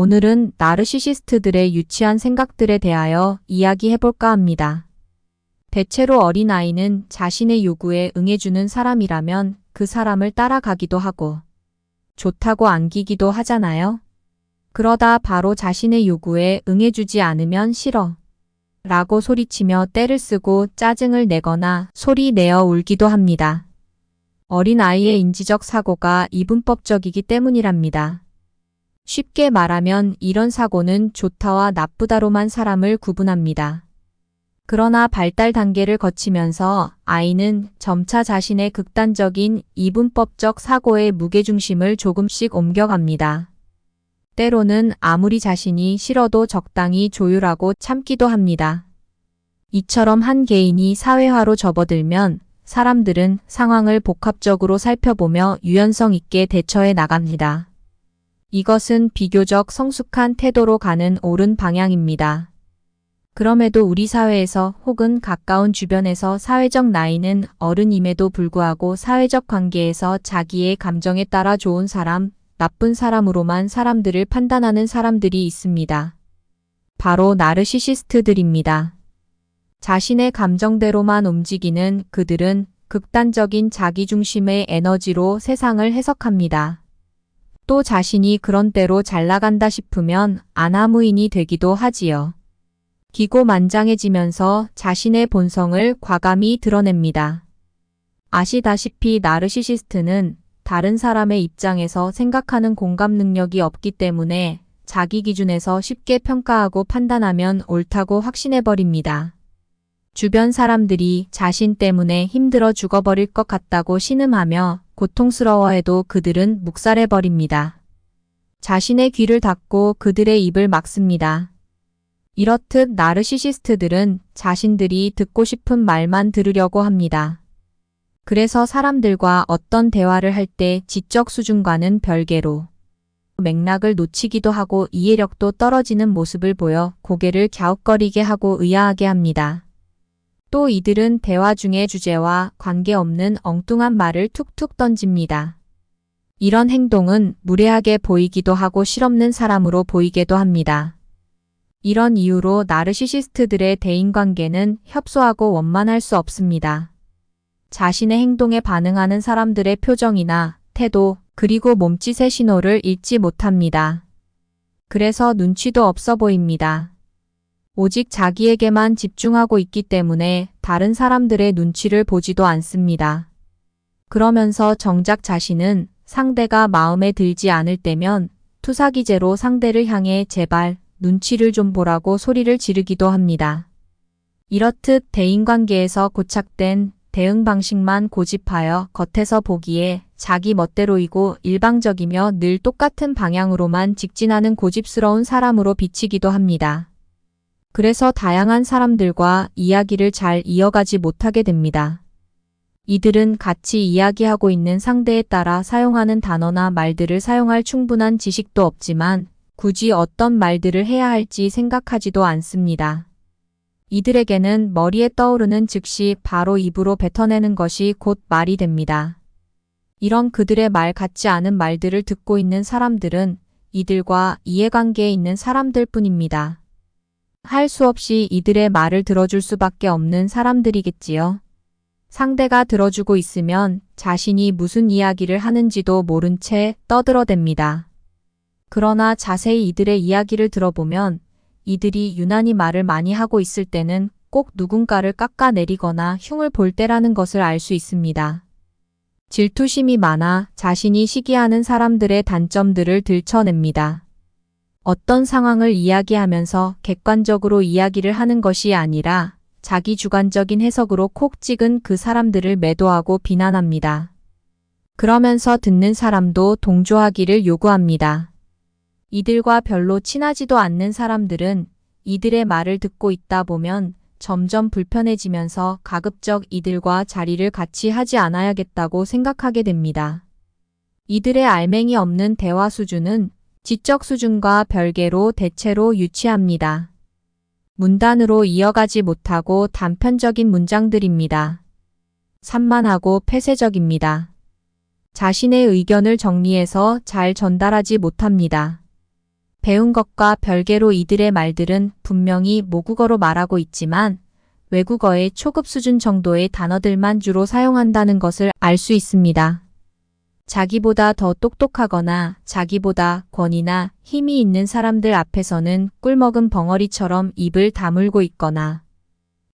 오늘은 나르시시스트들의 유치한 생각들에 대하여 이야기해볼까 합니다. 대체로 어린아이는 자신의 요구에 응해주는 사람이라면 그 사람을 따라가기도 하고 좋다고 안기기도 하잖아요. 그러다 바로 자신의 요구에 응해주지 않으면 싫어. 라고 소리치며 떼를 쓰고 짜증을 내거나 소리 내어 울기도 합니다. 어린아이의 인지적 사고가 이분법적이기 때문이랍니다. 쉽게 말하면 이런 사고는 좋다와 나쁘다로만 사람을 구분합니다. 그러나 발달 단계를 거치면서 아이는 점차 자신의 극단적인 이분법적 사고의 무게중심을 조금씩 옮겨갑니다. 때로는 아무리 자신이 싫어도 적당히 조율하고 참기도 합니다. 이처럼 한 개인이 사회화로 접어들면 사람들은 상황을 복합적으로 살펴보며 유연성 있게 대처해 나갑니다. 이것은 비교적 성숙한 태도로 가는 옳은 방향입니다. 그럼에도 우리 사회에서 혹은 가까운 주변에서 사회적 나이는 어른임에도 불구하고 사회적 관계에서 자기의 감정에 따라 좋은 사람, 나쁜 사람으로만 사람들을 판단하는 사람들이 있습니다. 바로 나르시시스트들입니다. 자신의 감정대로만 움직이는 그들은 극단적인 자기중심의 에너지로 세상을 해석합니다. 또 자신이 그런 대로 잘 나간다 싶으면 아나무인이 되기도 하지요. 기고만장해지면서 자신의 본성을 과감히 드러냅니다. 아시다시피 나르시시스트는 다른 사람의 입장에서 생각하는 공감 능력이 없기 때문에 자기 기준에서 쉽게 평가하고 판단하면 옳다고 확신해버립니다. 주변 사람들이 자신 때문에 힘들어 죽어버릴 것 같다고 신음하며 고통스러워해도 그들은 묵살해버립니다. 자신의 귀를 닫고 그들의 입을 막습니다. 이렇듯 나르시시스트들은 자신들이 듣고 싶은 말만 들으려고 합니다. 그래서 사람들과 어떤 대화를 할 때 지적 수준과는 별개로 맥락을 놓치기도 하고 이해력도 떨어지는 모습을 보여 고개를 갸웃거리게 하고 의아하게 합니다. 또 이들은 대화 중에 주제와 관계없는 엉뚱한 말을 툭툭 던집니다. 이런 행동은 무례하게 보이기도 하고 실없는 사람으로 보이게도 합니다. 이런 이유로 나르시시스트들의 대인관계는 협소하고 원만할 수 없습니다. 자신의 행동에 반응하는 사람들의 표정이나 태도, 그리고 몸짓의 신호를 읽지 못합니다. 그래서 눈치도 없어 보입니다. 오직 자기에게만 집중하고 있기 때문에 다른 사람들의 눈치를 보지도 않습니다. 그러면서 정작 자신은 상대가 마음에 들지 않을 때면 투사기제로 상대를 향해 제발 눈치를 좀 보라고 소리를 지르기도 합니다. 이렇듯 대인관계에서 고착된 대응 방식만 고집하여 겉에서 보기에 자기 멋대로이고 일방적이며 늘 똑같은 방향으로만 직진하는 고집스러운 사람으로 비치기도 합니다. 그래서 다양한 사람들과 이야기를 잘 이어가지 못하게 됩니다. 이들은 같이 이야기하고 있는 상대에 따라 사용하는 단어나 말들을 사용할 충분한 지식도 없지만 굳이 어떤 말들을 해야 할지 생각하지도 않습니다. 이들에게는 머리에 떠오르는 즉시 바로 입으로 뱉어내는 것이 곧 말이 됩니다. 이런 그들의 말 같지 않은 말들을 듣고 있는 사람들은 이들과 이해관계에 있는 사람들 뿐입니다. 할 수 없이 이들의 말을 들어줄 수밖에 없는 사람들이겠지요. 상대가 들어주고 있으면 자신이 무슨 이야기를 하는지도 모른 채 떠들어댑니다. 그러나 자세히 이들의 이야기를 들어보면 이들이 유난히 말을 많이 하고 있을 때는 꼭 누군가를 깎아내리거나 흉을 볼 때라는 것을 알 수 있습니다. 질투심이 많아 자신이 시기하는 사람들의 단점들을 들춰냅니다. 어떤 상황을 이야기하면서 객관적으로 이야기를 하는 것이 아니라 자기 주관적인 해석으로 콕 찍은 그 사람들을 매도하고 비난합니다. 그러면서 듣는 사람도 동조하기를 요구합니다. 이들과 별로 친하지도 않는 사람들은 이들의 말을 듣고 있다 보면 점점 불편해지면서 가급적 이들과 자리를 같이 하지 않아야겠다고 생각하게 됩니다. 이들의 알맹이 없는 대화 수준은 지적 수준과 별개로 대체로 유치합니다. 문단으로 이어가지 못하고 단편적인 문장들입니다. 산만하고 폐쇄적입니다. 자신의 의견을 정리해서 잘 전달하지 못합니다. 배운 것과 별개로 이들의 말들은 분명히 모국어로 말하고 있지만 외국어의 초급 수준 정도의 단어들만 주로 사용한다는 것을 알 수 있습니다. 자기보다 더 똑똑하거나 자기보다 권위나 힘이 있는 사람들 앞에서는 꿀먹은 벙어리처럼 입을 다물고 있거나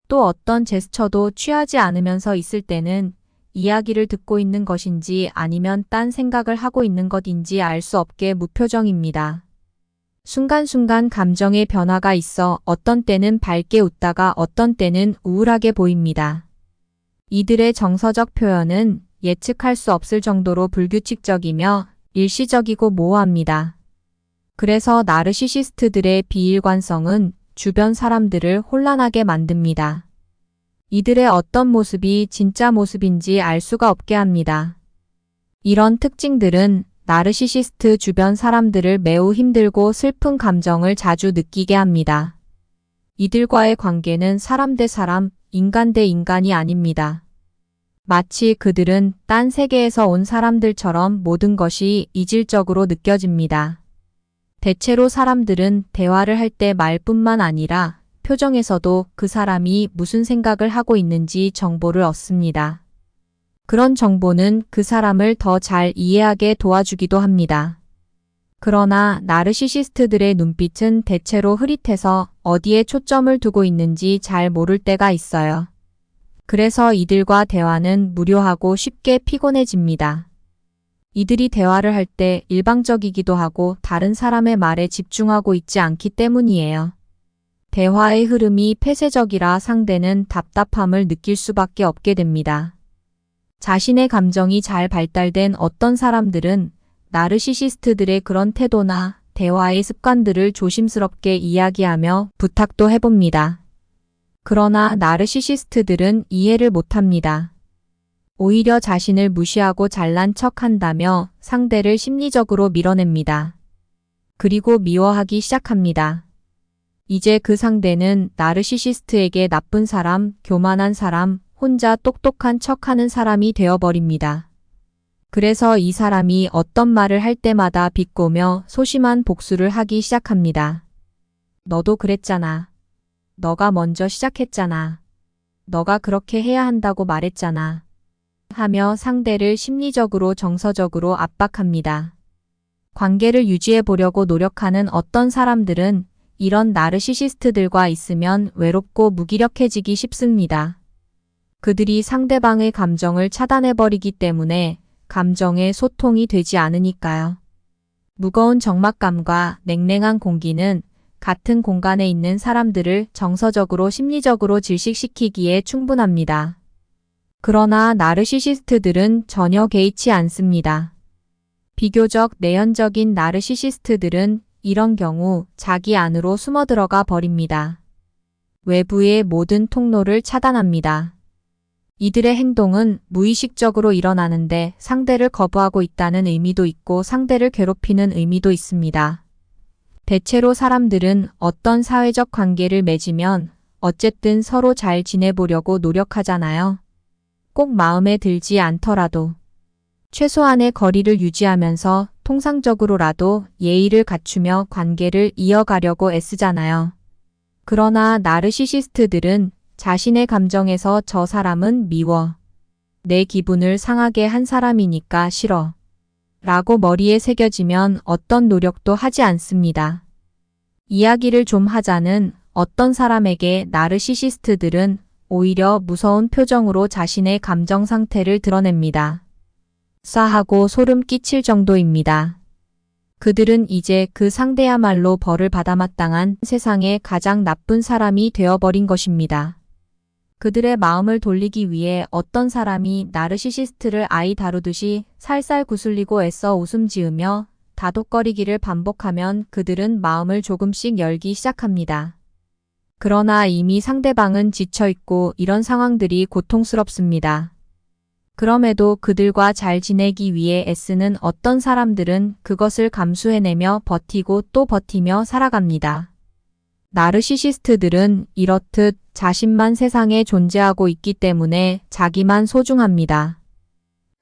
또 어떤 제스처도 취하지 않으면서 있을 때는 이야기를 듣고 있는 것인지 아니면 딴 생각을 하고 있는 것인지 알 수 없게 무표정입니다. 순간순간 감정의 변화가 있어 어떤 때는 밝게 웃다가 어떤 때는 우울하게 보입니다. 이들의 정서적 표현은 예측할 수 없을 정도로 불규칙적이며 일시적이고 모호합니다. 그래서 나르시시스트들의 비일관성은 주변 사람들을 혼란하게 만듭니다. 이들의 어떤 모습이 진짜 모습인지 알 수가 없게 합니다. 이런 특징들은 나르시시스트 주변 사람들을 매우 힘들고 슬픈 감정을 자주 느끼게 합니다. 이들과의 관계는 사람 대 사람, 인간 대 인간이 아닙니다. 마치 그들은 딴 세계에서 온 사람들처럼 모든 것이 이질적으로 느껴집니다. 대체로 사람들은 대화를 할 때 말뿐만 아니라 표정에서도 그 사람이 무슨 생각을 하고 있는지 정보를 얻습니다. 그런 정보는 그 사람을 더 잘 이해하게 도와주기도 합니다. 그러나 나르시시스트들의 눈빛은 대체로 흐릿해서 어디에 초점을 두고 있는지 잘 모를 때가 있어요. 그래서 이들과 대화는 무료하고 쉽게 피곤해집니다. 이들이 대화를 할 때 일방적이기도 하고 다른 사람의 말에 집중하고 있지 않기 때문이에요. 대화의 흐름이 폐쇄적이라 상대는 답답함을 느낄 수밖에 없게 됩니다. 자신의 감정이 잘 발달된 어떤 사람들은 나르시시스트들의 그런 태도나 대화의 습관들을 조심스럽게 이야기하며 부탁도 해봅니다. 그러나 나르시시스트들은 이해를 못합니다. 오히려 자신을 무시하고 잘난 척 한다며 상대를 심리적으로 밀어냅니다. 그리고 미워하기 시작합니다. 이제 그 상대는 나르시시스트에게 나쁜 사람, 교만한 사람, 혼자 똑똑한 척 하는 사람이 되어버립니다. 그래서 이 사람이 어떤 말을 할 때마다 비꼬며 소심한 복수를 하기 시작합니다. 너도 그랬잖아. 너가 먼저 시작했잖아. 너가 그렇게 해야 한다고 말했잖아. 하며 상대를 심리적으로 정서적으로 압박합니다. 관계를 유지해 보려고 노력하는 어떤 사람들은 이런 나르시시스트들과 있으면 외롭고 무기력해지기 쉽습니다. 그들이 상대방의 감정을 차단해버리기 때문에 감정의 소통이 되지 않으니까요. 무거운 적막감과 냉랭한 공기는 같은 공간에 있는 사람들을 정서적으로 심리적으로 질식시키기에 충분합니다. 그러나 나르시시스트들은 전혀 개의치 않습니다. 비교적 내연적인 나르시시스트들은 이런 경우 자기 안으로 숨어 들어가 버립니다. 외부의 모든 통로를 차단합니다. 이들의 행동은 무의식적으로 일어나는데 상대를 거부하고 있다는 의미도 있고 상대를 괴롭히는 의미도 있습니다. 대체로 사람들은 어떤 사회적 관계를 맺으면 어쨌든 서로 잘 지내보려고 노력하잖아요. 꼭 마음에 들지 않더라도 최소한의 거리를 유지하면서 통상적으로라도 예의를 갖추며 관계를 이어가려고 애쓰잖아요. 그러나 나르시시스트들은 자신의 감정에서 저 사람은 미워. 내 기분을 상하게 한 사람이니까 싫어. 라고 머리에 새겨지면 어떤 노력도 하지 않습니다. 이야기를 좀 하자는 어떤 사람에게 나르시시스트들은 오히려 무서운 표정으로 자신의 감정 상태를 드러냅니다. 싸하고 소름 끼칠 정도입니다. 그들은 이제 그 상대야말로 벌을 받아 마땅한 세상의 가장 나쁜 사람이 되어버린 것입니다. 그들의 마음을 돌리기 위해 어떤 사람이 나르시시스트를 아이 다루듯이 살살 구슬리고 애써 웃음 지으며 다독거리기를 반복하면 그들은 마음을 조금씩 열기 시작합니다. 그러나 이미 상대방은 지쳐있고 이런 상황들이 고통스럽습니다. 그럼에도 그들과 잘 지내기 위해 애쓰는 어떤 사람들은 그것을 감수해내며 버티고 또 버티며 살아갑니다. 나르시시스트들은 이렇듯 자신만 세상에 존재하고 있기 때문에 자기만 소중합니다.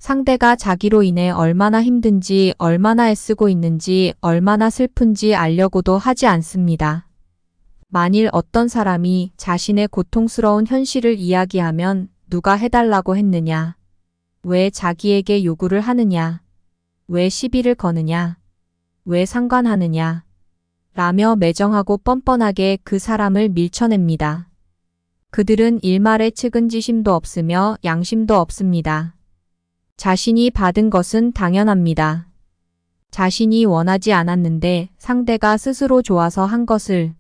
상대가 자기로 인해 얼마나 힘든지, 얼마나 애쓰고 있는지, 얼마나 슬픈지 알려고도 하지 않습니다. 만일 어떤 사람이 자신의 고통스러운 현실을 이야기하면 누가 해달라고 했느냐? 왜 자기에게 요구를 하느냐? 왜 시비를 거느냐? 왜 상관하느냐? 라며 매정하고 뻔뻔하게 그 사람을 밀쳐냅니다. 그들은 일말의 측은지심도 없으며 양심도 없습니다. 자신이 받은 것은 당연합니다. 자신이 원하지 않았는데 상대가 스스로 좋아서 한 것을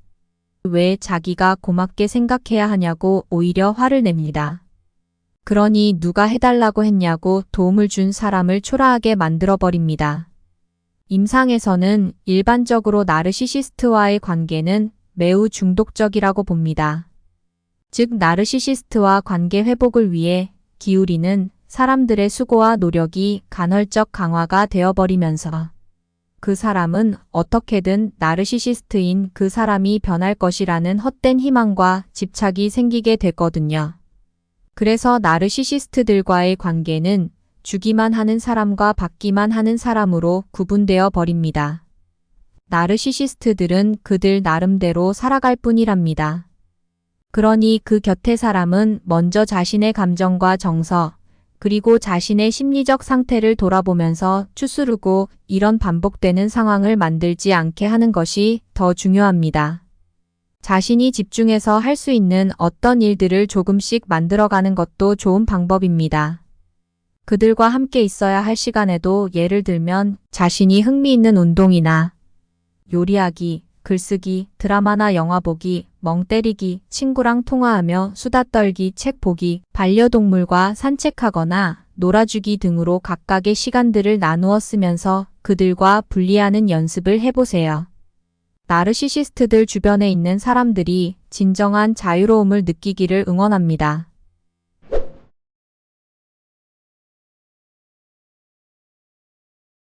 왜 자기가 고맙게 생각해야 하냐고 오히려 화를 냅니다. 그러니 누가 해달라고 했냐고 도움을 준 사람을 초라하게 만들어버립니다. 임상에서는 일반적으로 나르시시스트와의 관계는 매우 중독적이라고 봅니다. 즉, 나르시시스트와 관계 회복을 위해 기울이는 사람들의 수고와 노력이 간헐적 강화가 되어버리면서 그 사람은 어떻게든 나르시시스트인 그 사람이 변할 것이라는 헛된 희망과 집착이 생기게 됐거든요. 그래서 나르시시스트들과의 관계는 주기만 하는 사람과 받기만 하는 사람으로 구분되어 버립니다. 나르시시스트들은 그들 나름대로 살아갈 뿐이랍니다. 그러니 그 곁의 사람은 먼저 자신의 감정과 정서, 그리고 자신의 심리적 상태를 돌아보면서 추스르고 이런 반복되는 상황을 만들지 않게 하는 것이 더 중요합니다. 자신이 집중해서 할 수 있는 어떤 일들을 조금씩 만들어가는 것도 좋은 방법입니다. 그들과 함께 있어야 할 시간에도 예를 들면 자신이 흥미있는 운동이나 요리하기, 글쓰기, 드라마나 영화 보기, 멍 때리기, 친구랑 통화하며 수다 떨기, 책 보기, 반려동물과 산책하거나 놀아주기 등으로 각각의 시간들을 나누어 쓰면서 그들과 분리하는 연습을 해보세요. 나르시시스트들 주변에 있는 사람들이 진정한 자유로움을 느끼기를 응원합니다.